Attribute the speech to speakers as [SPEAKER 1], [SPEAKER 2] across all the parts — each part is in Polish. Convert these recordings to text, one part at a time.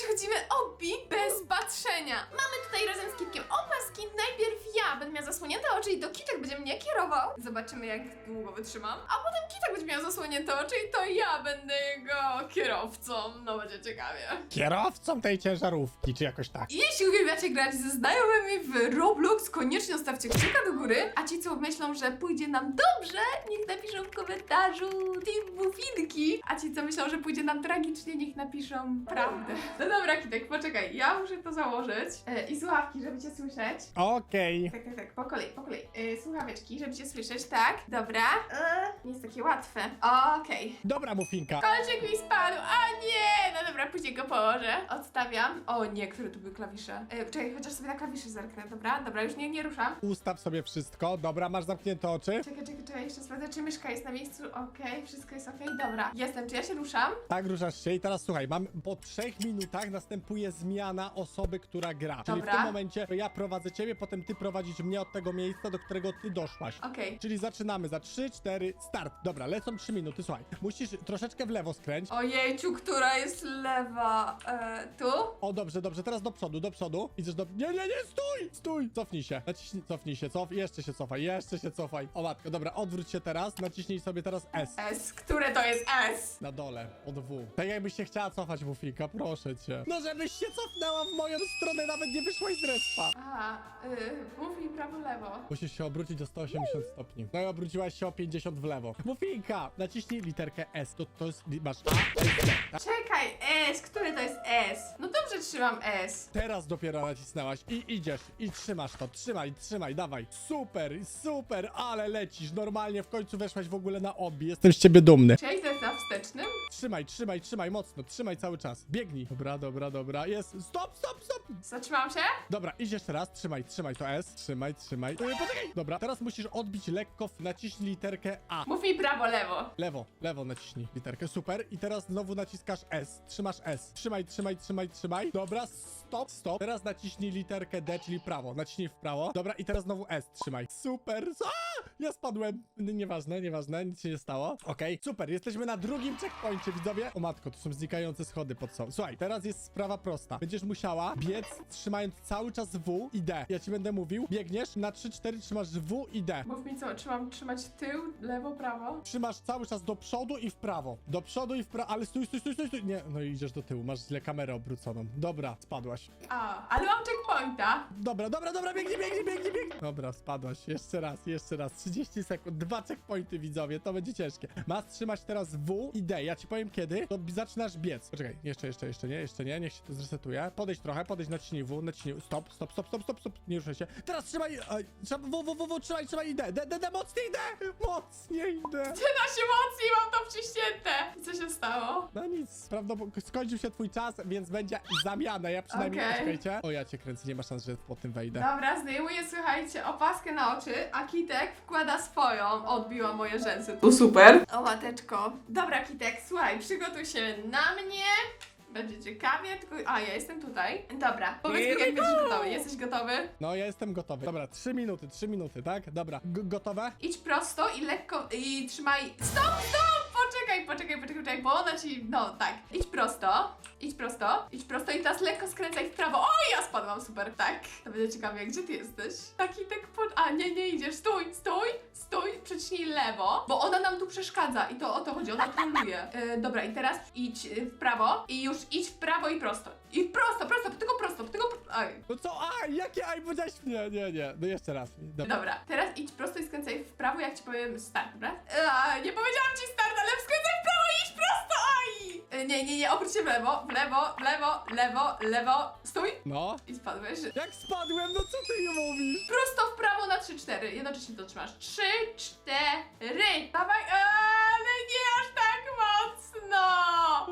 [SPEAKER 1] przechodzimy obi bez patrzenia. Mamy tutaj razem z Kitkiem opaski. Najpierw ja będę miała zasłonięte oczy i Kitek będzie mnie kierował. Zobaczymy jak długo wytrzymam. A potem Kitek będzie miał zasłonięte oczy i to ja będę jego kierowcą. No będzie ciekawie.
[SPEAKER 2] Kierowcą tej ciężarówki, czy jakoś tak.
[SPEAKER 1] I Jeśli uwielbiacie grać ze znajomymi w Roblox, koniecznie zostawcie kciuka do góry. A ci, co myślą, że pójdzie nam dobrze, niech napiszą w komentarzu Team Bufinki. A ci, co myślą, że pójdzie nam tragicznie, niech napiszą prawdę. No dobra, Kitek, poczekaj, ja muszę to założyć. E, I słuchawki, żeby cię słyszeć.
[SPEAKER 2] Okej.
[SPEAKER 1] Tak, tak, tak, po kolei, po kolei. E, słuchaweczki, żeby cię słyszeć, tak? Dobra. E, nie jest takie łatwe. Okej.
[SPEAKER 2] Dobra, Mufinka.
[SPEAKER 1] Kolczyk mi spadł, a nie! No dobra, później go położę. Odstawiam. O nie, które tu były klawisze? E, czekaj, chociaż sobie na klawisze zerknę, dobra? Dobra, już nie, nie ruszam.
[SPEAKER 2] Ustaw sobie wszystko. Dobra, masz zamknięte oczy.
[SPEAKER 1] Czekaj, czekaj, czekaj, jeszcze sprawdzę, czy myszka jest na miejscu. Okej, wszystko jest okej, dobra. Jestem, czy ja się ruszam?
[SPEAKER 2] Tak, ruszasz się i teraz słuchaj, mam po trzech minutach następuje zmiana osoby, która gra. Czyli w
[SPEAKER 1] Dobra.
[SPEAKER 2] tym momencie ja prowadzę ciebie, potem ty prowadzisz mnie od tego miejsca, do którego ty doszłaś.
[SPEAKER 1] Okej.
[SPEAKER 2] Czyli zaczynamy za 3, 4, start. Dobra, lecą 3 minuty, słuchaj. Musisz troszeczkę w lewo skręć.
[SPEAKER 1] Ojejciu, która jest lewa? E, tu?
[SPEAKER 2] O, dobrze, dobrze, teraz do przodu, do przodu. Idziesz do... Nie, nie, nie, stój! Stój! Cofnij się. Naciśnij, cofnij się, cof, jeszcze się cofaj, jeszcze się cofaj. O matko, dobra, odwróć się teraz, naciśnij sobie teraz S.
[SPEAKER 1] S. Które to jest S?
[SPEAKER 2] Na dole, od W. Tak jakbyś się chciała cofać, Mufika, proszę cię. No żebyś się cofnęła w moją stronę, nawet nie wyszłaś z respa.
[SPEAKER 1] Aha, y, mów mi prawo, lewo.
[SPEAKER 2] Musisz się obrócić o 180 stopni. No i obróciłaś się o 50 w lewo. Mufinka, naciśnij literkę S. To, to jest, masz A, S, D.
[SPEAKER 1] Czekaj, S. Które to jest S? No dobrze trzymam S.
[SPEAKER 2] Teraz dopiero nacisnęłaś i idziesz i trzymasz to. Trzymaj, trzymaj, dawaj. Super, super, ale lecisz. Normalnie w końcu weszłaś w ogóle na obi. Jestem z ciebie dumny.
[SPEAKER 1] Czy ja idę na wstecznym?
[SPEAKER 2] Trzymaj, trzymaj, trzymaj mocno. Trzymaj cały czas. Biegnij. Dobra, dobra, dobra. Jest. Stop, stop, stop.
[SPEAKER 1] Zatrzymałam się?
[SPEAKER 2] Dobra, idź jeszcze raz. Trzymaj, trzymaj to S. Trzymaj, trzymaj. Yy, poczekaj. Dobra, teraz musisz odbić lekko. Naciśnij literkę A.
[SPEAKER 1] Mów mi prawo, lewo.
[SPEAKER 2] Lewo, lewo naciśnij literkę, super. I teraz znowu naciskasz S, trzymasz S. Trzymaj, trzymaj, trzymaj, trzymaj. Dobra, stop, stop. Teraz naciśnij literkę D, czyli prawo. Naciśnij w prawo. Dobra, i teraz znowu S, trzymaj. Super. A! Ja spadłem. N- Nieważne, nieważne, nic się nie stało. Okej, super, jesteśmy na drugim checkpoincie, widzowie. O matko, tu są znikające schody pod sobą. Słuchaj, teraz jest sprawa prosta. Będziesz musiała biec trzymając cały czas W i D. Ja ci będę mówił, biegniesz na 3-4, trzymasz W i D.
[SPEAKER 1] Mów mi co, czy mam trzymać tył, lewo, prawo?
[SPEAKER 2] Trzymasz cały czas do przodu i w prawo. Do przodu i w prawo, ale stój, stój, stój, stój, stój. Nie, no i idziesz do tyłu, masz źle kamerę obróconą. Dobra, spadłaś.
[SPEAKER 1] A, ale mam checkpointa.
[SPEAKER 2] Dobra, dobra, dobra, biegnij, biegnij, biegnij, biegnij. Dobra, spadłaś. Jeszcze raz, jeszcze raz. 30 sekund, dwa checkpointy, widzowie, to będzie ciężkie. Masz trzymać teraz W i D. Ja ci powiem kiedy, to zaczynasz biec. Poczekaj, jeszcze, jeszcze, jeszcze nie, jeszcze nie, niech się to zresetuje. Podejdź trochę, podejdź, naciśnij W, naciśnij Stop, stop, stop, stop, stop, stop. Nie ruszaj się. Teraz trzymaj, aj, trzeba, W, W, W, W, trzymaj, trzymaj i D, D, D, D, mocniej D, mocniej D.
[SPEAKER 1] Tyna się mocniej, mam to wciśnięte. I co się stało?
[SPEAKER 2] No nic, prawdopodobnie skończył się twój czas, więc będzie zamiana. Ja przynajmniej
[SPEAKER 1] Okej.
[SPEAKER 2] O, ja cię kręcę, nie ma szans, że po tym wejdę.
[SPEAKER 1] Dobra, zdejmuję, słuchajcie, opaskę na oczy, a Kitek wkłada swoją. Odbiła moje rzęsy. Tu super. O, mateczko. Dobra, Kitek, słuchaj, przygotuj się na mnie. Będzie ciekawie, tylko... A, ja jestem tutaj. Dobra, powiedz mi,
[SPEAKER 2] Here
[SPEAKER 1] jak
[SPEAKER 2] we
[SPEAKER 1] będziesz
[SPEAKER 2] go.
[SPEAKER 1] gotowy. Jesteś gotowy?
[SPEAKER 2] No, ja jestem gotowy. Dobra, trzy minuty, trzy minuty, tak? Dobra, G gotowe?
[SPEAKER 1] Idź prosto i lekko... i trzymaj... Stop, stop! Poczekaj, poczekaj, poczekaj, poczekaj, bo ona ci... No, tak. Idź prosto, idź prosto, idź prosto i teraz lekko skręcaj w prawo. O, ja super. Tak, to będzie ciekawie, gdzie ty jesteś? Taki tak po... A, nie, nie idziesz, stój, stój, stój, przyciśnij lewo, bo ona nam tu przeszkadza i to o to chodzi, ona troluje. E, dobra, i teraz idź e, w prawo i już idź w prawo i prosto. I prosto, prosto, tylko prosto, tylko... pro- Aj.
[SPEAKER 2] No co? A, jakie aj, powiedziałeś? Nie, nie, nie. No jeszcze raz. Dobra.
[SPEAKER 1] Dobra, teraz idź prosto i skręcaj w prawo, jak ci powiem start, dobra? A, nie powiedziałam ci start, ale skręcaj w prawo i idź prosto, aj! E, Nie, nie, nie, obróć się w lewo, w lewo, w lewo, lewo, lewo, stój
[SPEAKER 2] No.
[SPEAKER 1] i spadłeś.
[SPEAKER 2] Jak spadłem? No co ty nie mówisz?
[SPEAKER 1] Prosto w prawo na 3-4, jednocześnie to trzymasz. 3, 4, dawaj, ale nie aż tak mocno!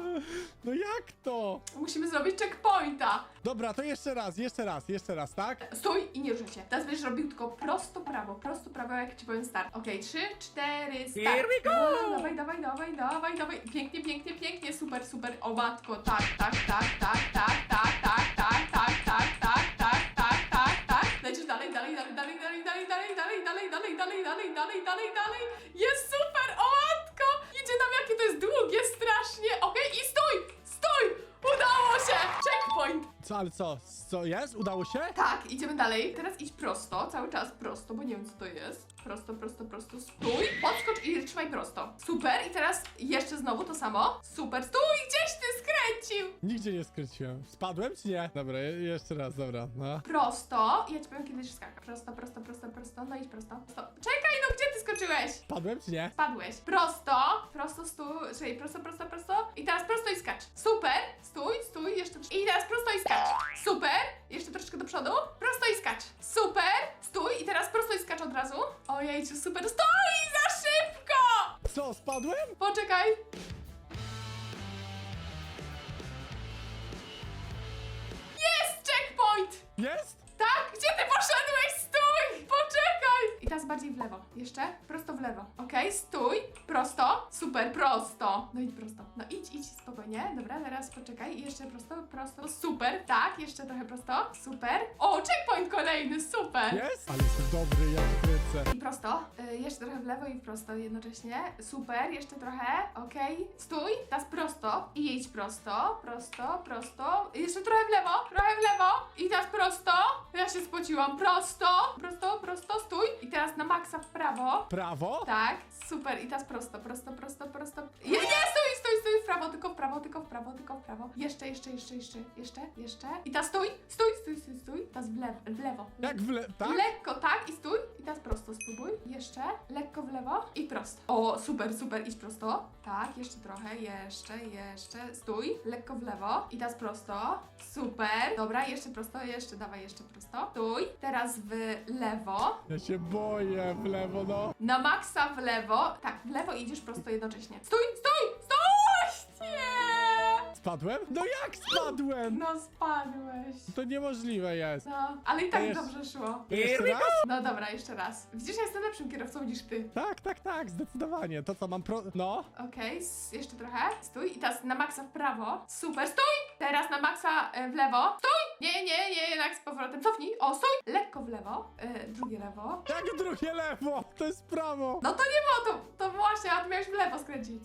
[SPEAKER 2] No jak to?
[SPEAKER 1] Musimy zrobić checkpointa.
[SPEAKER 2] Dobra, to jeszcze raz, jeszcze raz, jeszcze raz, tak?
[SPEAKER 1] Stój i nie ruszaj się. Teraz będziesz robił tylko prosto prawo, prosto prawo, jak ci powiem start. Okej, trzy, cztery, start.
[SPEAKER 2] Here we go!
[SPEAKER 1] Dawaj, dawaj, dawaj, dawaj, dawaj. Pięknie, pięknie, pięknie, super, super. O matko, tak, tak, tak, tak, tak, tak, tak, tak, tak, tak, tak, tak, tak, tak, tak. Lecisz dalej, dalej, dalej, dalej, dalej, dalej, dalej, dalej, dalej, dalej, dalej, dalej, dalej, dalej, dalej. Jest super, o matko! Idzie nam, jakie to jest długie, strasznie. Okej, i stój, stój! Udało się! Check
[SPEAKER 2] ale co? Co jest? Udało się?
[SPEAKER 1] Tak, idziemy dalej. Teraz idź prosto, cały czas prosto, bo nie wiem co to jest. Prosto, prosto, prosto, stój, podskocz i trzymaj prosto. Super, i teraz jeszcze znowu to samo. Super, stój, gdzieś ty!
[SPEAKER 2] Nigdzie nie skręciłem. Spadłem czy nie? Dobra, je- jeszcze raz, dobra. No.
[SPEAKER 1] Prosto, ja ci powiem kiedy się skaka. Prosto, prosto, prosto, prosto, no idź prosto. prosto. Czekaj, no gdzie ty skoczyłeś?
[SPEAKER 2] Spadłem czy nie?
[SPEAKER 1] Spadłeś. Prosto, prosto, stój, czyli prosto, prosto, prosto. I teraz prosto i skacz. Super, stój, stój, jeszcze I teraz prosto i skacz. Super, jeszcze troszeczkę do przodu. Prosto i skacz. Super, stój i teraz prosto i skacz od razu. Ojejciu, super, stój, za szybko!
[SPEAKER 2] Co, spadłem?
[SPEAKER 1] Poczekaj. Jest? Bardziej w lewo. Jeszcze? Prosto w lewo. Okej, stój. Prosto. Super, prosto. No idź prosto. No idź, idź spokojnie. Dobra, teraz poczekaj. I jeszcze prosto, prosto. Super. Tak, jeszcze trochę prosto. Super. O, checkpoint kolejny, super.
[SPEAKER 2] Jest? Ale jestem dobry, ja kręcę.
[SPEAKER 1] I prosto. Y, jeszcze trochę w lewo i w prosto jednocześnie. Super, jeszcze trochę. Okej. Stój. Teraz prosto. I idź prosto. Prosto, prosto. I jeszcze trochę w lewo. Trochę w lewo. I teraz prosto. Ja się spociłam. Prosto. Prosto, prosto. Stój. I teraz na maksa w prawo.
[SPEAKER 2] Prawo?
[SPEAKER 1] Tak, super. I teraz prosto, prosto, prosto, prosto. Nie, stój, stój, stój, w prawo, tylko w prawo, tylko w prawo, tylko w prawo. Jeszcze, jeszcze, jeszcze, jeszcze, jeszcze, jeszcze. I teraz stój, stój, stój, stój, stój. Teraz w lewo, w lewo.
[SPEAKER 2] Jak w le... tak?
[SPEAKER 1] Lekko tak i stój. I teraz prosto spróbuj. Jeszcze. Lekko w lewo i prosto. O, super, super. Idź prosto. Tak, jeszcze trochę. Jeszcze, jeszcze. Stój. Lekko w lewo. I teraz prosto. Super. Dobra, jeszcze prosto. Jeszcze, dawaj jeszcze prosto. Stój. Teraz w lewo.
[SPEAKER 2] Ja się boję w lewo, no.
[SPEAKER 1] Na maksa w lewo. Tak, w lewo idziesz prosto jednocześnie. Stój, stój!
[SPEAKER 2] Spadłem? No jak spadłem?
[SPEAKER 1] No spadłeś.
[SPEAKER 2] To niemożliwe jest.
[SPEAKER 1] No, ale i tak
[SPEAKER 2] To jest-
[SPEAKER 1] dobrze szło.
[SPEAKER 2] Jeszcze raz?
[SPEAKER 1] No dobra, jeszcze raz. Widzisz, ja jestem lepszym kierowcą niż ty.
[SPEAKER 2] Tak, tak, tak, zdecydowanie. To co, mam pro... No.
[SPEAKER 1] Okej, s- jeszcze trochę. Stój i teraz na maksa w prawo. Super, stój! Teraz na maksa e, w lewo. Stój! Nie, nie, nie, jednak z powrotem. Cofnij. O, stój! Lekko w lewo. E, drugie lewo.
[SPEAKER 2] Jak drugie lewo? To jest prawo.
[SPEAKER 1] No to nie było to. To właśnie, a ty miałeś w lewo skręcić.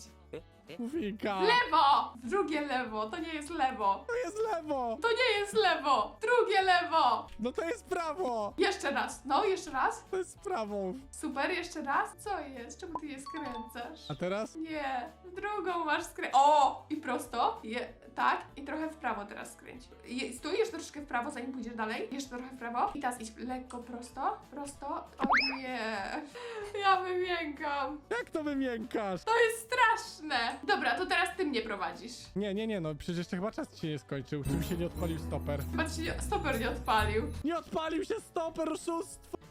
[SPEAKER 2] Mufika.
[SPEAKER 1] W lewo! Drugie lewo. To nie jest lewo.
[SPEAKER 2] To jest lewo.
[SPEAKER 1] To nie jest lewo. Drugie lewo.
[SPEAKER 2] No to jest prawo.
[SPEAKER 1] Jeszcze raz. No, jeszcze raz.
[SPEAKER 2] To jest prawo.
[SPEAKER 1] Super, jeszcze raz. Co jest? Czemu ty je skręcasz?
[SPEAKER 2] A teraz?
[SPEAKER 1] Nie, w drugą masz skręć. O! I prosto. Je, tak. I trochę w prawo teraz skręć. Je, stój jeszcze troszkę w prawo, zanim pójdziesz dalej. Jeszcze trochę w prawo. I teraz idź lekko prosto. Prosto. O nie. Ja wymiękam.
[SPEAKER 2] Jak to wymiękasz?
[SPEAKER 1] To jest straszne. Dobra, to teraz ty mnie prowadzisz.
[SPEAKER 2] Nie, nie, nie, no przecież jeszcze chyba czas ci się nie skończył. Czy mi się nie odpalił stoper?
[SPEAKER 1] Chyba ci się stoper nie odpalił.
[SPEAKER 2] Nie odpalił się stoper, oszustwo!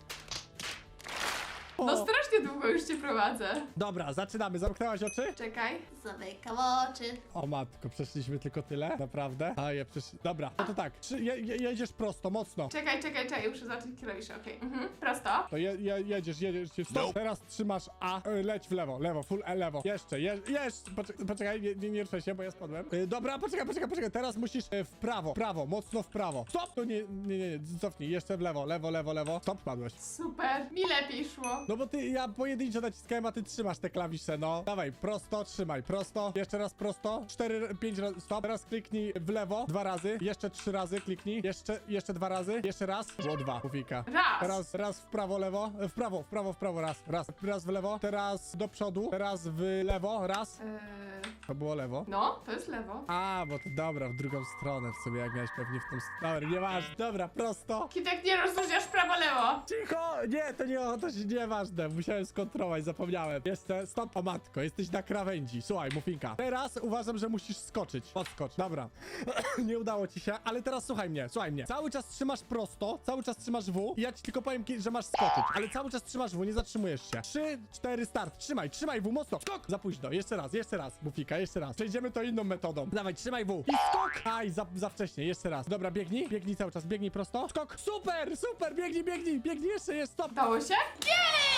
[SPEAKER 1] No strasznie długo już cię prowadzę.
[SPEAKER 2] Dobra, zaczynamy. Zamknęłaś oczy?
[SPEAKER 1] Czekaj.
[SPEAKER 3] Zamykam oczy.
[SPEAKER 2] O matko, przeszliśmy tylko tyle? Naprawdę? A je przesz... Dobra, no to tak. Trzy, je, je, jedziesz prosto, mocno.
[SPEAKER 1] Czekaj, czekaj, czekaj. Muszę zobaczyć klawisze. Okej. Mhm. Prosto.
[SPEAKER 2] To je, je, jedziesz, jedziesz, stop. Teraz trzymasz A, y, leć w lewo, lewo, full E, lewo. Jeszcze, je, jeszcze, poczekaj, poczekaj nie, nie, nie ruszaj się, bo ja spadłem. Y, dobra, poczekaj, poczekaj, poczekaj, teraz musisz y, w prawo, prawo, mocno w prawo. Stop! To nie, nie, nie, nie, cofnij, jeszcze w lewo, lewo, lewo, lewo. Stop, spadłeś.
[SPEAKER 1] Super. Mi lepiej szło.
[SPEAKER 2] No bo ty, ja pojedynczo naciskałem, a ty trzymasz te klawisze, no. Dawaj, prosto, trzymaj, prosto. Jeszcze raz prosto. Cztery, pięć razy, stop. Teraz kliknij w lewo, dwa razy. Jeszcze trzy razy kliknij. Jeszcze, jeszcze dwa razy. Jeszcze raz. Było dwa, Mufika.
[SPEAKER 1] Raz.
[SPEAKER 2] Teraz raz w prawo, lewo. E, W prawo, w prawo, w prawo, raz. Raz, raz w lewo. Teraz do przodu. Teraz w lewo, raz.
[SPEAKER 1] Eee,
[SPEAKER 2] To było lewo.
[SPEAKER 1] no, to jest lewo.
[SPEAKER 2] A, bo to dobra, w drugą stronę w sobie, jak miałeś pewnie w tą stronę. Dobra, nieważne. Dobra, prosto.
[SPEAKER 1] Kitek, nie rozróżniasz prawo-lewo.
[SPEAKER 2] Cicho! Nie, to nie o to się Musiałem skontrolować, zapomniałem. Jeszcze, stop, o matko, jesteś na krawędzi. Słuchaj, Mufinka. Teraz uważam, że musisz skoczyć. Podskocz, dobra. nie udało ci się, ale teraz słuchaj mnie, słuchaj mnie. Cały czas trzymasz prosto, cały czas trzymasz W i ja ci tylko powiem, że masz skoczyć. Ale cały czas trzymasz W, nie zatrzymujesz się. Trzy, cztery, start. Trzymaj, trzymaj W, mocno. Skok! Za późno. Jeszcze raz, jeszcze raz, Mufika, jeszcze raz. Przejdziemy to inną metodą. Dawaj, trzymaj W. I skok! Aj, za, za wcześnie, jeszcze raz. Dobra, biegnij, biegnij cały czas, biegnij prosto. Skok! Super, super, biegnij, biegnij, biegnij, jeszcze jest, stop.
[SPEAKER 1] Udało się? Jej!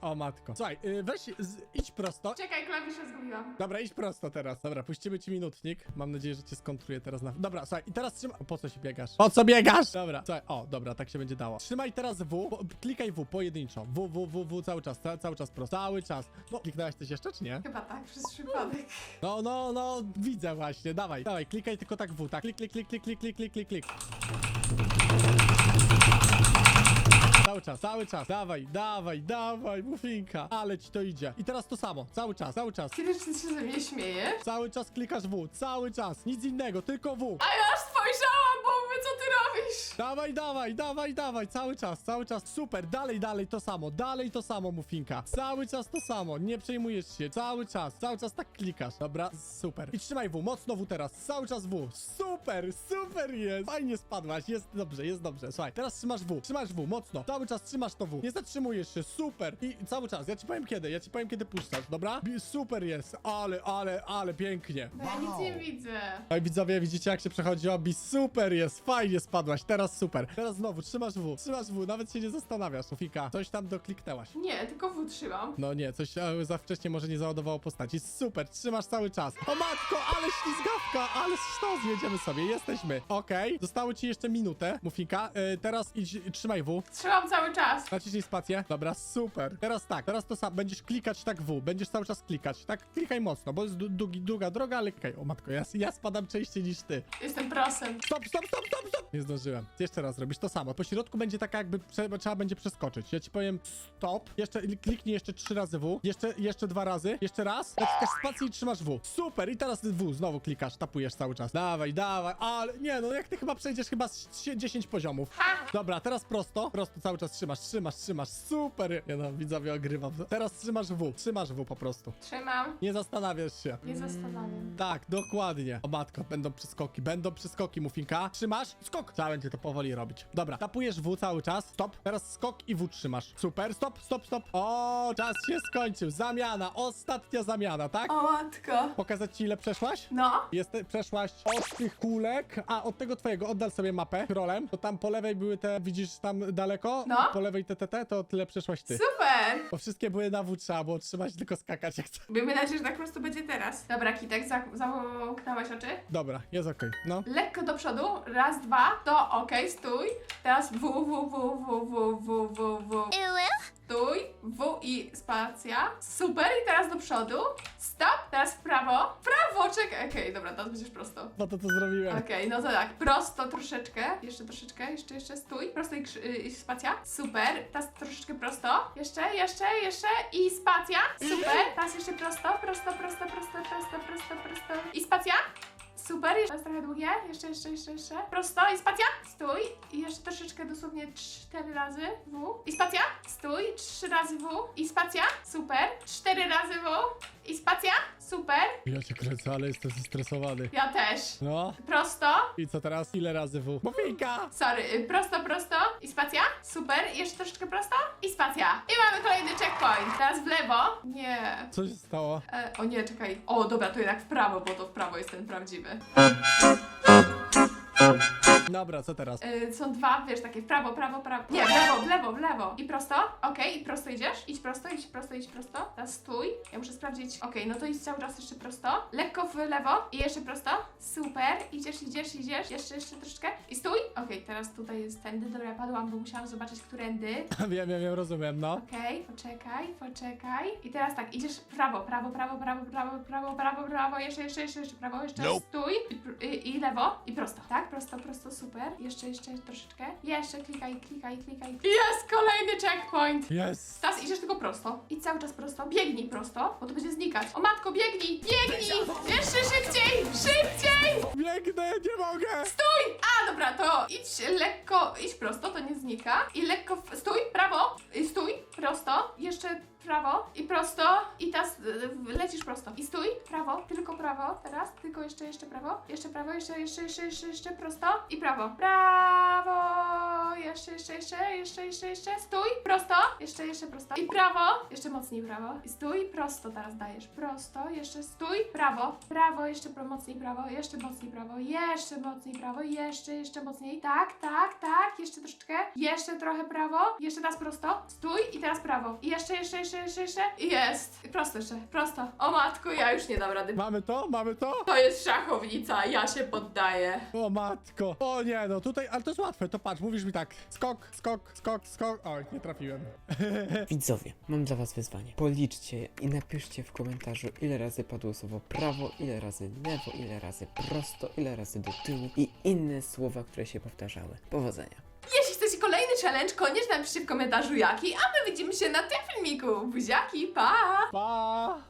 [SPEAKER 2] O matko. Słuchaj, y, weź, z, idź prosto.
[SPEAKER 1] Czekaj, klawisze zgubiłam.
[SPEAKER 2] Dobra, idź prosto teraz. Dobra, puścimy ci minutnik. Mam nadzieję, że cię skontruję teraz na... Dobra, słuchaj, i teraz trzymaj... Po co się biegasz? Po co biegasz? Dobra, słuchaj, o, dobra, tak się będzie dało. Trzymaj teraz W, po, klikaj W pojedynczo. W, W, W, W cały czas, ca, cały czas prosto, cały czas. No, kliknęłaś coś jeszcze, czy nie?
[SPEAKER 1] Chyba tak, przez przypadek.
[SPEAKER 2] No, no, no, widzę właśnie, dawaj, dawaj, klikaj tylko tak W, tak, klik, klik, klik, klik, klik, klik, klik, klik, klik. Cały czas, cały czas, dawaj, dawaj, dawaj, mufinka, ale ci to idzie. I teraz to samo, cały czas, cały czas.
[SPEAKER 1] Kiedy ty się ze mnie śmiejesz?
[SPEAKER 2] Cały czas klikasz W, cały czas, nic innego, tylko W.
[SPEAKER 1] A ja aż
[SPEAKER 2] Dawaj, dawaj, dawaj, dawaj, cały czas, cały czas, super, dalej, dalej to samo, dalej to samo, mufinka. Cały czas to samo, nie przejmujesz się, cały czas, cały czas tak klikasz. Dobra, super. I trzymaj W, mocno W teraz, cały czas W. Super, super jest, fajnie spadłaś, jest dobrze, jest dobrze. Słuchaj, teraz trzymasz W, trzymasz W, mocno, cały czas trzymasz to W, nie zatrzymujesz się, super. I cały czas, ja ci powiem kiedy, ja ci powiem kiedy puszczasz, dobra? Bi- Super jest, ale, ale, ale pięknie.
[SPEAKER 1] Ja nic nie widzę.
[SPEAKER 2] Oj, widzowie, widzicie jak się przechodzi obi? Super jest, fajnie spadłaś, teraz super. Teraz znowu, trzymasz W, trzymasz W, nawet się nie zastanawiasz, Sofika. Coś tam dokliknęłaś.
[SPEAKER 1] Nie, tylko W trzymam.
[SPEAKER 2] No nie, coś e, za wcześnie może nie załadowało postaci. Super, trzymasz cały czas. O matko, ale ślizgawka, ale sztos, jedziemy sobie, jesteśmy. Okej, zostało ci jeszcze minutę, Mufika. E, teraz idź, trzymaj W.
[SPEAKER 1] Trzymam cały czas.
[SPEAKER 2] Naciśnij spację. Dobra, super. Teraz tak, teraz to sam. Będziesz klikać tak W, będziesz cały czas klikać. Tak, klikaj mocno, bo jest du- długi, długa droga, ale klikaj. O matko, ja, ja spadam częściej niż ty.
[SPEAKER 1] Jestem prosem.
[SPEAKER 2] Stop, stop, stop, stop, stop! Nie zdążyłem. Jeszcze raz robisz to samo. Po środku będzie taka jakby, prze, trzeba będzie przeskoczyć. Ja ci powiem stop. Jeszcze, kliknij jeszcze trzy razy W. Jeszcze, jeszcze dwa razy. Jeszcze raz. Naciskasz spację i trzymasz W. Super! I teraz W. Znowu klikasz, tapujesz cały czas. Dawaj, dawaj. Ale nie, no jak ty chyba przejdziesz chyba z 10 poziomów. Dobra, teraz prosto. Prosto cały czas trzymasz, trzymasz, trzymasz. Super! Ja no, widzowie ogrywam. Teraz trzymasz W. Trzymasz W po prostu.
[SPEAKER 1] Trzymam.
[SPEAKER 2] Nie zastanawiasz się.
[SPEAKER 1] Nie zastanawiam.
[SPEAKER 2] Tak, dokładnie. O matko, będą przeskoki, będą przeskoki, Mufinka. Trzymasz? Skok! Trzeba będzie to powoli robić. Dobra, tapujesz W cały czas. Stop. Teraz skok i W trzymasz. Super, stop, stop, stop. O, czas się skończył. Zamiana, ostatnia zamiana, tak?
[SPEAKER 1] O matko.
[SPEAKER 2] Pokazać ci ile przeszłaś?
[SPEAKER 1] No.
[SPEAKER 2] Jest, przeszłaś od tych kulek, a od tego twojego oddal sobie mapę krolem, to tam po lewej były te, widzisz tam daleko?
[SPEAKER 1] No.
[SPEAKER 2] Po lewej te, te, te, to tyle przeszłaś ty.
[SPEAKER 1] Super.
[SPEAKER 2] Bo wszystkie były na W, trzeba było trzymać, tylko skakać jak chcesz.
[SPEAKER 1] Miejmy nadzieję, że tak po prostu będzie teraz. Dobra, Kitek, za- zamknąłeś oczy?
[SPEAKER 2] Dobra, jest okej, no.
[SPEAKER 1] Lekko do przodu, raz, dwa, to okej, stój. Teraz W, W, W, W, W, W, W, W. Stój, W i spacja. Super, i teraz do przodu. Stop, teraz w prawo. W prawo, czekaj. Okej, dobra, teraz będziesz prosto.
[SPEAKER 2] No to to zrobiłem.
[SPEAKER 1] Okej, no to tak, prosto troszeczkę, jeszcze troszeczkę, jeszcze, jeszcze, stój, prosto i, krzy- i spacja, super, teraz troszeczkę prosto, jeszcze, jeszcze, jeszcze. I spacja, super, teraz jeszcze prosto, prosto, prosto, prosto, prosto, prosto, prosto. I spacja, super, jeszcze jest trochę długie, jeszcze, jeszcze, jeszcze, jeszcze, prosto i spacja, stój i jeszcze troszeczkę, dosłownie cztery razy W i spacja, stój, trzy razy W i spacja, super, cztery razy W i spacja, super,
[SPEAKER 2] Ja cię kręcę, ale jestem zestresowany.
[SPEAKER 1] ja też,
[SPEAKER 2] No.
[SPEAKER 1] prosto,
[SPEAKER 2] I co teraz? Ile razy W? Mofinka!
[SPEAKER 1] Sorry, y, prosto, prosto i spacja. Super, I jeszcze troszeczkę prosto i spacja. I mamy kolejny checkpoint. Teraz w lewo. Nie.
[SPEAKER 2] Co się stało?
[SPEAKER 1] E, o nie, czekaj. O, dobra, to jednak w prawo, bo to w prawo jest ten prawdziwy. Thank you.
[SPEAKER 2] Dobra, co teraz?
[SPEAKER 1] Y, są dwa, wiesz, takie w prawo, prawo, prawo. Nie, w lewo, w lewo, w lewo. I prosto. Okej, i prosto idziesz. Idź prosto, idź prosto, idź prosto. Teraz stój. Ja muszę sprawdzić. Okej, no to idź cały czas jeszcze prosto. Lekko w lewo i jeszcze prosto. Super. Idziesz, idziesz, idziesz. Jeszcze, jeszcze troszeczkę. I stój. Okej, teraz tutaj jest tędy. Dobra, ja padłam, bo musiałam zobaczyć, którędy.
[SPEAKER 2] wiem, wiem, wiem, rozumiem, no.
[SPEAKER 1] Okej, poczekaj, poczekaj. I teraz tak, idziesz w prawo, prawo, prawo, prawo, prawo, prawo, prawo, prawo, jeszcze, jeszcze, jeszcze, jeszcze prawo, jeszcze
[SPEAKER 2] Nope.
[SPEAKER 1] stój i, pr- i, i lewo i prosto, tak? Prosto, prosto, super. Jeszcze, jeszcze troszeczkę. Jeszcze klikaj, klikaj, klikaj. Jest kolejny checkpoint.
[SPEAKER 2] Jest!
[SPEAKER 1] Teraz idziesz tylko prosto. I cały czas prosto. Biegnij prosto, bo to będzie znikać. O matko, biegnij! Biegnij! Jeszcze szybciej! Szybciej!
[SPEAKER 2] Biegnę, nie mogę!
[SPEAKER 1] Stój! A, dobra, to idź lekko, idź prosto, to nie znika. I lekko, w, stój, prawo, stój, prosto, jeszcze prawo i prosto i teraz y, lecisz prosto. I stój, prawo, tylko prawo, teraz, tylko jeszcze, jeszcze prawo, jeszcze prawo, jeszcze, jeszcze, jeszcze, jeszcze, jeszcze prosto i prawo. Prawo! Jeszcze, jeszcze, jeszcze, jeszcze, jeszcze, jeszcze, stój, prosto, jeszcze, jeszcze prosto. I prawo, jeszcze mocniej prawo. I stój, prosto teraz dajesz, prosto, jeszcze stój, prawo, prawo, jeszcze mocniej prawo, jeszcze mocniej prawo, jeszcze mocniej prawo, jeszcze, jeszcze mocniej, tak, tak, tak, jeszcze troszeczkę, jeszcze trochę prawo, jeszcze teraz prosto, stój i teraz prawo. I jeszcze, jeszcze, jeszcze, jeszcze, jeszcze. I jest, I prosto jeszcze, prosto, o matko, ja już nie dam rady.
[SPEAKER 2] Mamy to? Mamy to?
[SPEAKER 1] To jest szachownica, ja się poddaję.
[SPEAKER 2] O matko. O nie, no tutaj, ale to jest łatwe, to patrz, mówisz mi tak. Skok, skok, skok, skok. Oj, nie trafiłem.
[SPEAKER 3] Widzowie, mam dla was wyzwanie. Policzcie i napiszcie w komentarzu, ile razy padło słowo prawo, ile razy lewo, ile razy prosto, ile razy do tyłu i inne słowa, które się powtarzały. Powodzenia.
[SPEAKER 1] Jeśli chcecie kolejny challenge, koniecznie napiszcie w komentarzu jaki, a my widzimy się na tym filmiku. Buziaki, pa!
[SPEAKER 2] Pa!